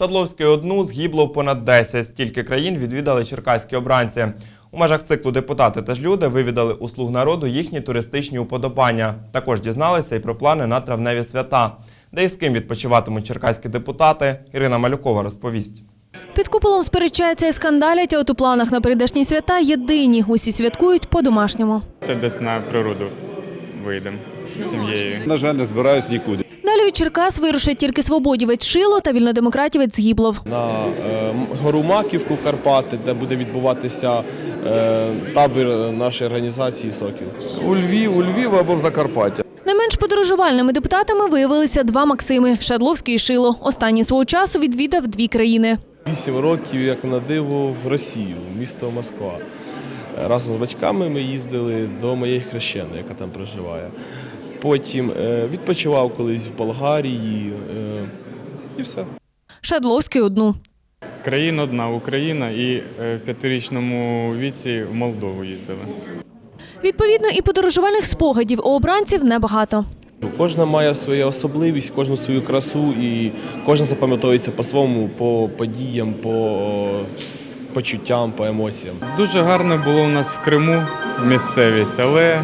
Шадловський одну згибло в понад 10. Стільки країн відвідали черкаські обранці. У межах циклу депутати та ж люди вивідали у слуг народу їхні туристичні уподобання. Також дізналися і про плани на травневі свята. Де і з ким відпочиватимуть черкаські депутати, Ірина Малюкова розповість. Під куполом сперечаються і скандалять, а от у планах на прийдешні свята єдині. Усі святкують по-домашньому. Та десь на природу вийдемо з сім'єю. На жаль, не збираюсь нікуди. Далі від Черкас вирушать тільки свободівець Шило та вільнодемократівець Згіблов. на е, гору Маківку в Карпати, де буде відбуватися е, табір нашої організації Сокіл. У Львів, у Львів або в Закарпаття. Не менш подорожувальними депутатами виявилися два Максими – Шадловський і Шило. Останній свого часу відвідав дві країни. Вісім років, як на диво, в Росію, місто Москва. Разом з батьками ми їздили до моєї хрещеної, яка там проживає. Потім е, відпочивав колись в Болгарії е, і все. Шадловський – одну. Країна одна Україна і е, в п'ятирічному віці в Молдову їздили. Відповідно, і подорожувальних спогадів у обранців небагато. Кожна має свою особливість, кожну свою красу, і кожна запам'ятовується по-своєму, по подіям, по почуттям, по емоціям. Дуже гарно було у нас в Криму місцевість, але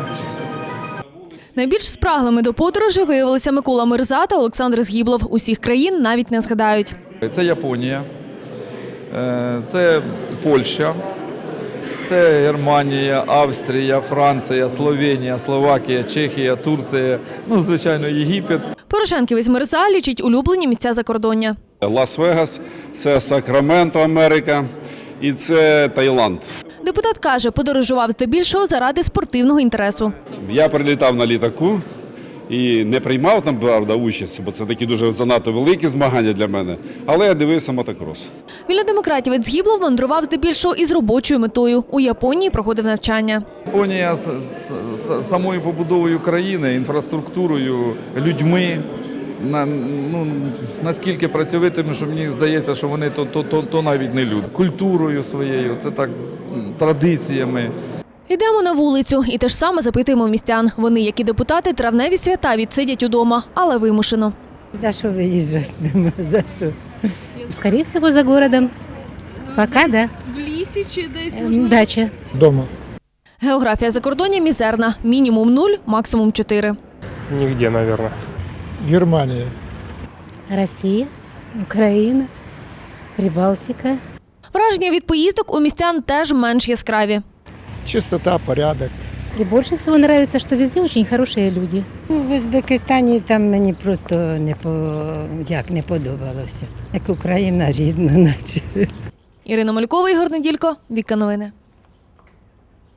Найбільш спраглими до подорожі виявилися Микола Мирза та Олександр Згіблов. Усіх країн навіть не згадають. Це Японія, е, це Польща, це Германія, Австрія, Франція, Словенія, Словакія, Чехія, Турція, ну, звичайно, Єгипет. Порошенківець Мирза лічить улюблені місця закордоння. Лас-Вегас, це Сакраменто, Америка і це Таїланд. Депутат каже, подорожував здебільшого заради спортивного інтересу. Я прилітав на літаку і не приймав там правда участь, бо це такі дуже занадто великі змагання для мене. Але я дивився мотокрос. Вільнодемократівець Згіблов мандрував здебільшого із робочою метою. У Японії проходив навчання. Японія з, з- з самою побудовою країни, інфраструктурою, людьми. На, ну, наскільки працьовитими, що мені здається, що вони то, то, то, то навіть не люди. Культурою своєю, це так традиціями. Йдемо на вулицю і те ж саме запитуємо містян. Вони, як і депутати, травневі свята відсидять удома, але вимушено. За что выезжать? За что? Скорее всего, за городом. Пока, да. В лісі чи десь М, Дача. Дома. Географія закордоння мізерна. Мінімум нуль, максимум чотири. Нигде, наверное. Германия. Россия, Украина, Прибалтика. Враження від поїздок у містян теж менш яскраві. Чистота, порядок. И больше всего нравится, что везде очень хорошие люди. В Узбекистані там мені просто не по як не подобалося. Як Україна рідна, наче. Ірина Малькова, Ігор Неділько, Віка Новини.